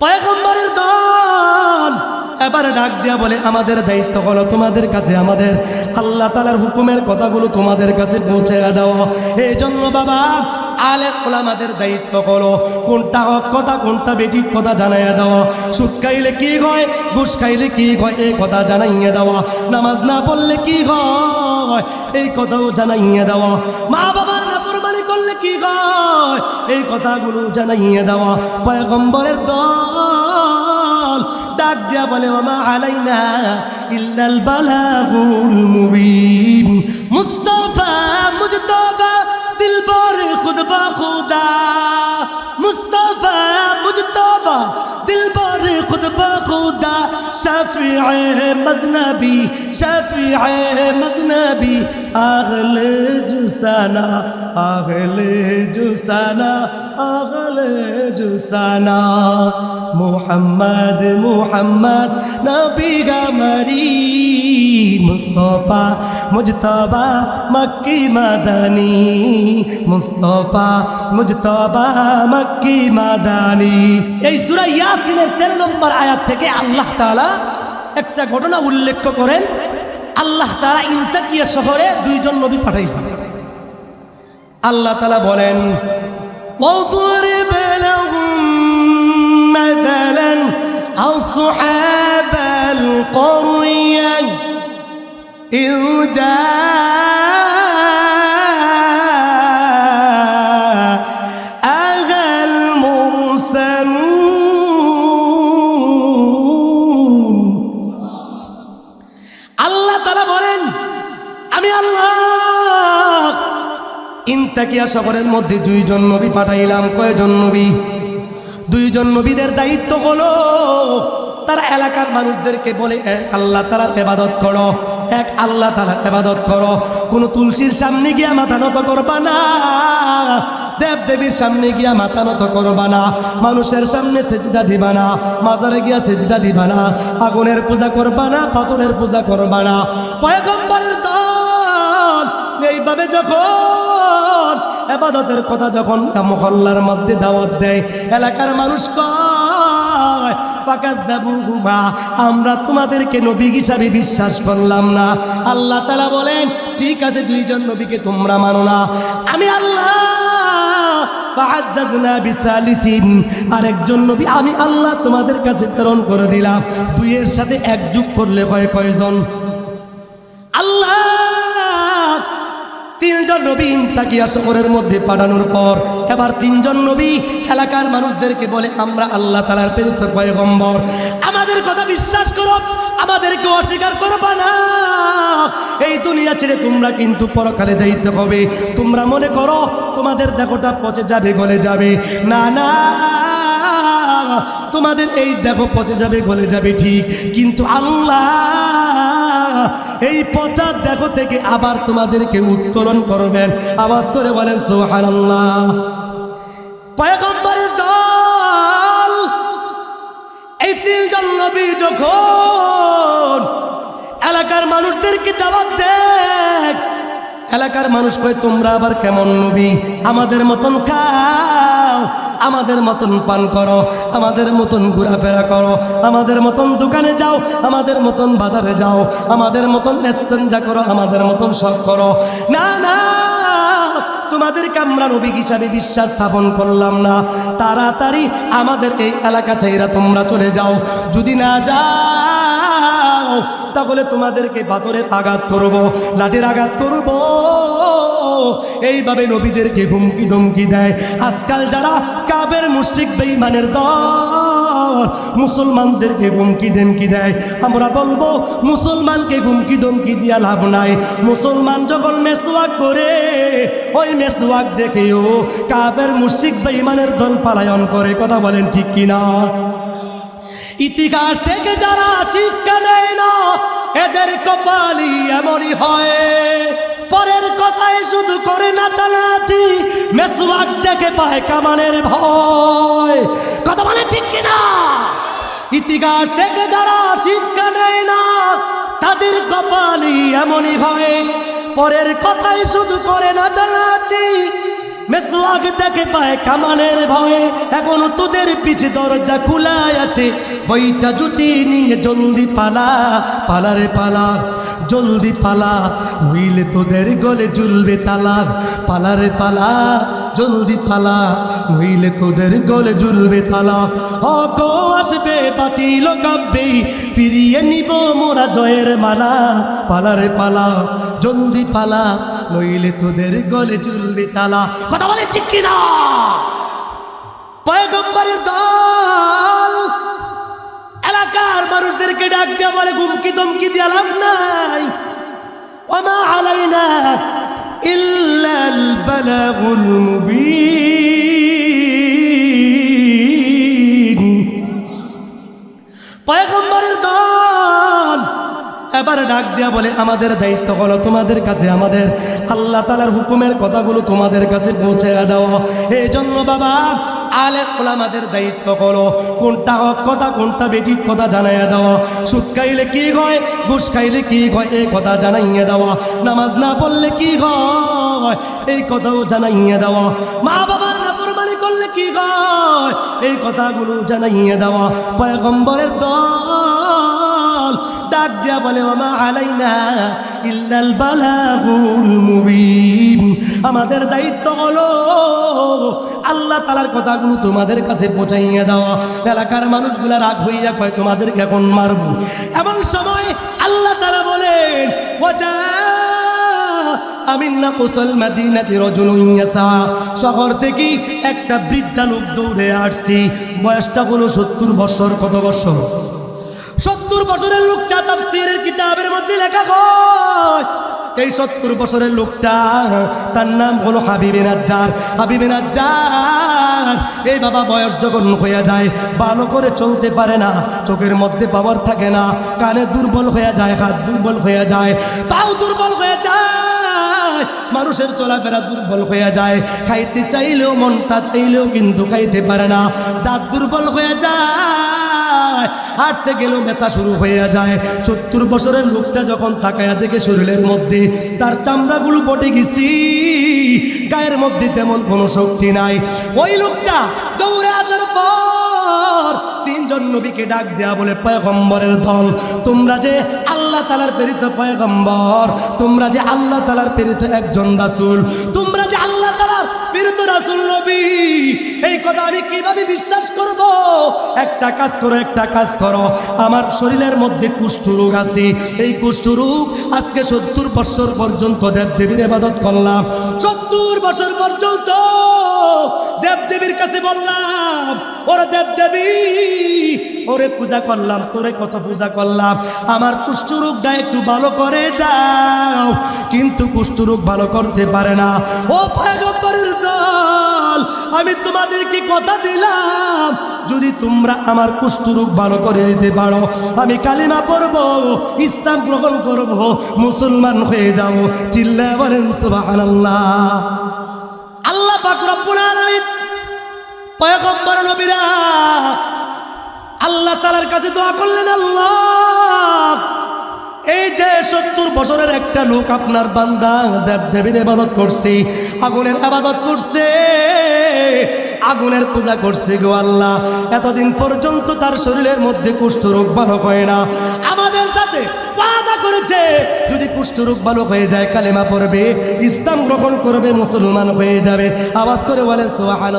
পয়গম্বরের দল। এবারে ডাক দিয়া বলে, আমাদের দায়িত্ব হলো তোমাদের কাছে, আমাদের আল্লাহ তালার হুকুমের কথাগুলো তোমাদের কাছে পৌঁছে দাও। এই জন্য বাবা আলে আমাদের দায়িত্ব হলো কোনটা হক কথা, কোনটা বেঠিক কথা জানাইয়া দেওয়া সুদ খাইলে কি হয়, ঘুষ খাইলে কি হয়, এই কথা জানাইয়া দেওয়া নামাজ না পড়লে কি হয়, এই কথাও জানাইয়া দেওয়া মা বাবার নাফরমানি করলে কি হয়? এই কথাগুলো জানাইয়া দেওয়া পয়গম্বরের দল। ডাক দিয়া বলে মামা আলাইনা ইল্লাল বালাগুল মুবিন। মুস্তাফা মুজতবা দিলবর খুদ বা খুদা। মুস্তাফা মুজতবা خود بخدا شفیع مذنبی شفیع مذنبی اغل جسانا اغل جسانا اغل جسانا محمد محمد نبی گمری মুস্তফা মুজতবা মক্কি মাদানি মুস্তফা মুজতবা মক্কি মাদানি এই সূরা ইয়াসিনের 13 নম্বর আয়াত থেকে আল্লাহ তাআলা একটা ঘটনা উল্লেখ করেন আল্লাহ তাআলা ইন্তাকিয়া শহরে দুইজন নবী পাঠাইছেন আল্লাহ তাআলা বলেন وَاضْرِبْ لَهُم مَّثَلًا أَصْحَابَ الْقَرْيَةِ ইউজা আগাল আল্লাহ তারা বলেন, আমি আল্লাহ। ইন্তাকিয়া শহরের মধ্যে দুইজন নবী পাঠাইলাম। কয়জন নবী? দুইজন নবীদের দায়িত্ব হলো তারা এলাকার মানুষদেরকে বলে এক আল্লাহ তালার এবাদত করো, এক আল্লাহ তালার এবাদত করো। কোনো তুলসীর সামনে গিয়া মাথা নত করবা না দেব দেবীর সামনে গিয়া মাথা নত করবা না, মানুষের সামনে সেজদা দিবা না, মাজারে গিয়া সেজদা দিবা না, আগুনের পূজা করবা না, পাথরের পূজা করবা না। পয়গম্বরের দল এইভাবে যখন এবাদতের কথা যখন মহল্লার মধ্যে দাওয়াত দেয়, এলাকার মানুষ কয় আমরা তোমাদেরকে নবী হিসাবে বিশ্বাস করলাম না। আল্লাহ তালা বলেন, ঠিক আছে, দুইজন নবীকে তোমরা মানো না। আমি আল্লাহ আরেকজন নবী, আমি আল্লাহ তোমাদের কাছে প্রেরণ করে দিলাম। দুইয়ের সাথে একযুগ করলে হয় কয়জন? তিনজন নবী তাকিয়া শহরের মধ্যে পাঠানোর পর এবার তিনজন নবী এলাকার মানুষদেরকে বলে, আমরা আল্লাহ তালার প্রেরিত পয়গম্বর। আমাদের কথা বিশ্বাস করো, আমাদেরকে অস্বীকার করবা না। এই দুনিয়া ছেড়ে তোমরা কিন্তু পরকালে যাইতে হবে। তোমরা মনে করো, তোমাদের দেখোটা পচে যাবে, গলে যাবে। না না, তোমাদের এই দেখো পচে যাবে, গলে যাবে, ঠিক। কিন্তু আল্লাহ এই পচা দেখো থেকে আবার তোমাদেরকে উত্তোলন করবেন। আওয়াজ করে বলেন সোহানাল্লাহ পয়গম্বরের দল, এই তিনজন নবী যখন এলাকার মানুষদেরকে দাওয়াত দেখ এলাকার মানুষ কয়, তোমরা আবার কেমন নবী? আমাদের মতন খাও আমাদের মতন পান করো, আমাদের মতন ঘোরাফেরা করো, আমাদের মতন দোকানে যাও, আমাদের মতন বাজারে যাও, আমাদের মতন এস্তেঞ্জা করো, আমাদের মতন সব করো। না না, তোমাদেরকে আমরা নবী হিসাবে বিশ্বাস স্থাপন করলাম না। তাড়াতাড়ি আমাদের এই এলাকা চাইরা তোমরা চলে যাও। যদি না যাও, তাহলে তোমাদেরকে পাথরের আঘাত করব, লাঠির আঘাত করব। এইভাবে নবীদেরকে হুমকি ধমকি দেয়। আজকাল যারা কাবের মুশিক বেঈমানের দল, মুসলমানদেরকে হুমকি ধমকি দেয়। আমরা বলব, মুসলমানকে হুমকি ধমকি দিয়া লাভ নাই। মুসলমান যখন মেসওয়াক করে ওই মেসওয়াক দেখেও কাবের মুশিক বেঈমানের দল পালায়ন করে। কথা বলেন ঠিক কিনা? ইতিহাস থেকে যারা শিক্ষা নেয় না, এদের কপালি এমনই হয়। পরের কথায় শুধু করে না চালাচি মেসওয়াক দেখে পায় কামানের ভয়। কথা বলে ঠিক কিনা? ইতিহাস থেকে যারা শিক্ষা নেয় না, তাদের কপালি এমনই হয়। পরের কথাই শুধু করে না চালাচি মেসওয়াক দেখে পায় কামানের ভয়ে। এখনও তোদের পিছে দরজা খোলাই আছে। বইটা জুতি নিয়ে জলদি পালা, পালারে পালা। জলদি পালা হইলে তোদের গলে ঝুলবে তালা। পালারে পালা, জলদি পালা, নইলে তোদের গলে ঝুলবে তালা। অক আসবে বাতিল কাব্যে, ফিরিয়ে নিব মোরা জয়ের মালা। পালারে পালা, জলদি পালা, নইলে তোদের গলে ঝুলবে তালা। কথা বলে ঠিক কিনা? পয়গম্বরের দল এলাকার মানুষদেরকে ডাক দেওয়া বলে গুমকি দমকি দিয়ে লাভ নাই। ওমা আলাইনা ইল্লাল বালাগুল মুবিন। পয়গম্বরের দল এবার ডাক দিয়া বলে, আমাদের দায়িত্ব হলো তোমাদের কাছে, আমাদের আল্লাহ তালার হুকুমের কথাগুলো তোমাদের কাছে পৌঁছে দেওয়া এই জন্য বাবা আলে আমাদের দায়িত্ব করো কোনটা হক কথা, কোনটা বেঠিক কথা জানাইয়া দেওয়া। সুদ খাইলে কি হয়, ঘুষ খাইলে কি হয়, এই কথা জানাইয়া দেওয়া। নামাজ না পড়লে কি হয়, এই কথাও জানাইয়া দেওয়া। মা বাবার নাফরমানি করলে কি হয়, এই কথাগুলো জানাইয়া দেওয়া। পয়গম্বরের দল ডাক দিয়া বলে মামা আলাইনা ইল্লাল বালাগুল মুবিন। আমাদের দায়িত্ব হলো আল্লাহ তালার কথাগুলো তোমাদের কাছে পৌঁছাইয়া দেওয়া। এলাকার মানুষগুলা রাগ হইয়া কয়, তোমাদেরকে এখন মারব? এমন সময় আল্লাহ তারা বলেন ওজা আমিন্না কুসল মাদিনাতি রজুলুন ইয়াসা। শহর থেকে একটা বৃদ্ধা লোক দৌড়ে আসছি। বয়সটা হলো সত্তর বছর, কত বছর? সত্তর বছরের লোকটা তাফসিরের কিতাবের মধ্যে লেখা হয়। এই সত্তর বছরের লোকটা, তার নাম হলো হাবিবে নাজ্জার। হাবিবে নাজ্জার, এই বাবা বয়স যখন হয়ে যায়, ভালো করে চলতে পারে না, চোখের মধ্যে পাওয়ার থাকে না, কানে দুর্বল হয়ে যায়, হাত দুর্বল হয়ে যায়, পাও দুর্বল হয়ে যায়, মানুষের চলাফেরা দুর্বল হয়ে যায়, খাইতে চাইলেও মনটা চাইলেও কিন্তু খাইতে পারে না, দাঁত দুর্বল হয়ে যায়, হাঁটতে গেলেও মেতা শুরু হয়ে যায়। সত্তর বছরের লোকটা যখন তাকায়া দেখে শরীরের মধ্যে তার চামড়াগুলো পটে গেছি। গায়ের মধ্যে তেমন কোনো শক্তি নাই। ওই লোকটা দৌড়ে আসার পর তিনজন নবীকে ডাক দেয়া বলে, পয়গম্বরের দল, তোমরা যে আল্লাহ তালার প্রেরিত পয়গম্বর, তোমরা যে আল্লাহ তালার প্রেরিত একজন রাসুল, তোমরা যে আল্লাহ তালার প্রেরিত রাসূল নবী, এই কথা আমি কীভাবে বিশ্বাস করব? একটা কাজ করো, একটা কাজ করো। আমার শরীরের মধ্যে কুষ্ঠ রোগ আছে। এই কুষ্ঠ রোগ আজকে সত্তর বছর পর্যন্ত দেব দেবীর ইবাদত করলাম। সত্তর বছর পর্যন্ত দেব দেবীর কাছে বললাম, ওরে দেব দেবী ওরে পূজা করলাম, তোরে কত পূজা করলাম। আমার কুষ্ঠরোগটা একটু ভালো করে দাও, কিন্তু কুষ্ঠরোগ ভালো করতে পারে না। ও পয়গম্বরের দল, আমি তোমাদেরকে কথা দিলাম, যদি তোমরা আমার কুষ্ঠরোগ ভালো করে দিতে পারো, আমি কালিমা পড়ব, ইসলাম গ্রহণ করব, মুসলমান হয়ে যাব। চিল্লা বলেন, সুবহানাল্লাহ। আল্লাহ পাক রব্বুল আলামিন, পয়গম্বর নবীরা আল্লাহ তালার কাছে দোয়া করলেন, আল্লাহ, এই যে সত্তর বছরের একটা লোক আপনার বান্দা দেব দেবীর আবাদত করছে, আগুনের আবাদত করছে, আগুনের পূজা করছে গো আল্লাহ, এতদিন পর্যন্ত তার শরীরের মধ্যে কুষ্ঠরোগ ভালো হয় না। আমাদের সাথে ওয়াদা করেছে, যদি কুষ্ঠরোগ ভালো হয়ে যায়, কালেমা পড়বে, ইসলাম গ্রহণ করবে, মুসলমান হয়ে যাবে। আওয়াজ করে বলেন সোহান